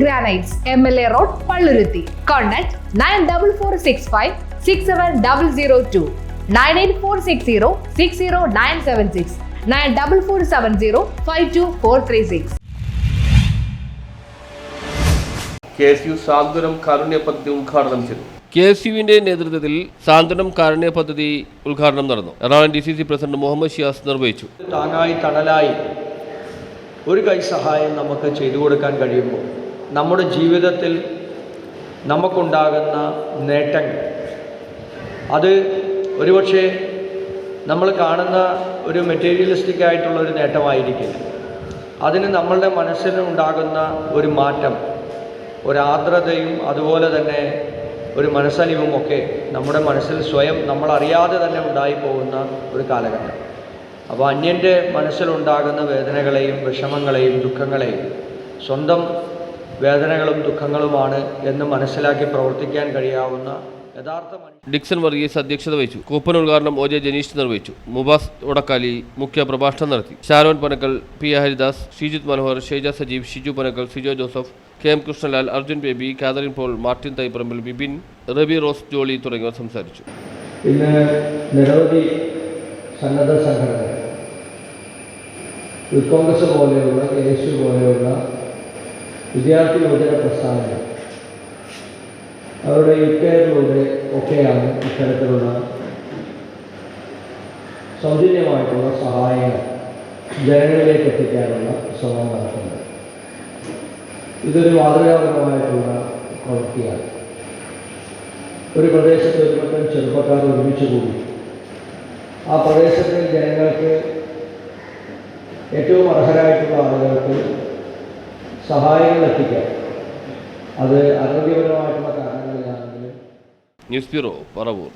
Granites M L A road Palluruthy contact nine double four six five six seven double zero two nine eight four six zero six zero nine seven six nine double four seven zero five two four three six K S U സാന്ത്വനം കാരുണ്യ പദ്ധതി ഉദ്ഘാടനം ചെയ്തു K S യുവിന്റെ നേതൃത്വത്തിൽ സാന്ത്വനം കാരുണ്യ പദ്ധതി ഉദ്ഘാടനം നടന്നു Ernakulam D C C president Muhammad Shiyas നിർവഹിച്ചു താങ്ങായി തണലായി ഒരു കൈ സഹായം നമുക്ക് ചെയ്തു കൊടുക്കാൻ കഴിയുമ്പോൾ നമ്മുടെ ജീവിതത്തിൽ നമുക്കുണ്ടാകുന്ന നേട്ടങ്ങൾ. അത് ഒരുപക്ഷെ നമ്മൾ കാണുന്ന ഒരു മെറ്റീരിയലിസ്റ്റിക് ആയിട്ടുള്ള ഒരു നേട്ടമായിരിക്കില്ല. അതിന് നമ്മളുടെ മനസ്സിന് ഉണ്ടാകുന്ന ഒരു മാറ്റം ഒരാർദ്രതയും അതുപോലെ തന്നെ ഒരു മനസ്സലിവും ഒക്കെ നമ്മുടെ മനസ്സിൽ സ്വയം നമ്മളറിയാതെ തന്നെ ഉണ്ടായിപ്പോകുന്ന ഒരു കാലഘട്ടം. അപ്പോൾ അന്യന്റെ മനസ്സിലുണ്ടാകുന്ന വേദനകളെയും വിഷമങ്ങളെയും ദുഃഖങ്ങളെയും സ്വന്തം വേദനകളും ദുഃഖങ്ങളുമാണ് എന്ന് മനസ്സിലാക്കി പ്രവർത്തിക്കാൻ കഴിയാവുന്ന യഥാർത്ഥ ഡിക്സൺ വർഗീസ് അധ്യക്ഷത വഹിച്ചു. കൂപ്പൻ ഉദ്ഘാടനം ഒ ജെ ജനീഷ് നിർവഹിച്ചു. മുബാസ് ഉടക്കാലി മുഖ്യ പ്രഭാഷണം നടത്തി. Sharon Panakkal P Haridas Sreejith Manohar Sheija Sajeev Shiju Panakkal Sijo Joseph K M Krishnalal Arjun Baby Catherine Paul Martin Thaiparambil Bibin Rabi Rose Jolly തുടങ്ങിയവർ സംസാരിച്ചു. ഇന്ന് നിരവധി സന്നദ്ധ സംഘടനകൾ കോൺഗ്രസ് പോലെയുള്ള എസ് പോലെയുള്ള വിദ്യാർത്ഥി യുവജന പ്രസ്ഥാനങ്ങൾ. അവരുടെ യുക്കെയിലൂടെ ഒക്കെയാണ് ഇത്തരത്തിലുള്ള സൗജന്യമായിട്ടുള്ള സഹായങ്ങൾ ജനങ്ങളിലേക്ക് എത്തിക്കാനുള്ള ശ്രമം നടക്കുന്നത് ഇതൊരു മാതൃകാപരമായിട്ടുള്ള പ്രവൃത്തിയാണ്. ഒരു പ്രദേശത്ത് ഒരു പറ്റം ചെറുപ്പക്കാർ ഒരുമിച്ച് കൂടി. ആ പ്രദേശത്തെ ജനങ്ങൾക്ക് ഏറ്റവും ആളുകൾക്ക് സഹായങ്ങൾ എത്തിക്കാം അത് ആരോഗ്യപരമായിട്ടുള്ള കാരണങ്ങളിലാണെങ്കിലും. News bureau Paravur.